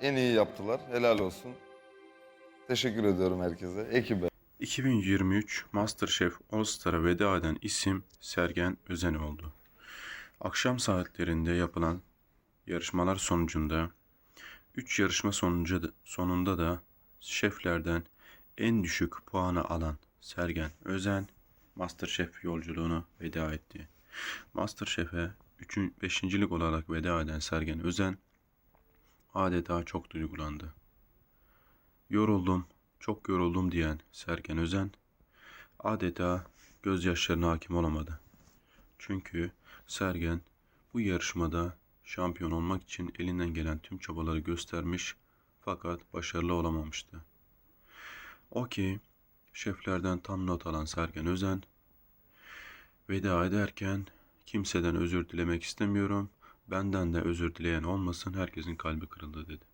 En iyi yaptılar. Helal olsun. Teşekkür ediyorum herkese. Ekibe. 2023 MasterChef All Star'a veda eden isim Sergen Özen oldu. Akşam saatlerinde yapılan yarışmalar sonucunda 3 yarışma sonucu sonunda da şeflerden en düşük puanı alan Sergen Özen MasterChef yolculuğunu veda etti. MasterChef'e 3. 5. lig olarak veda eden Sergen Özen adeta çok duygulandı. Yoruldum, çok yoruldum diyen Sergen Özen adeta gözyaşlarına hakim olamadı. Çünkü Sergen bu yarışmada şampiyon olmak için elinden gelen tüm çabaları göstermiş fakat başarılı olamamıştı. O ki şeflerden tam not alan Sergen Özen veda ederken kimseden özür dilemek istemiyorum. Benden de özür dileyen olmasın herkesin kalbi kırıldı dedi.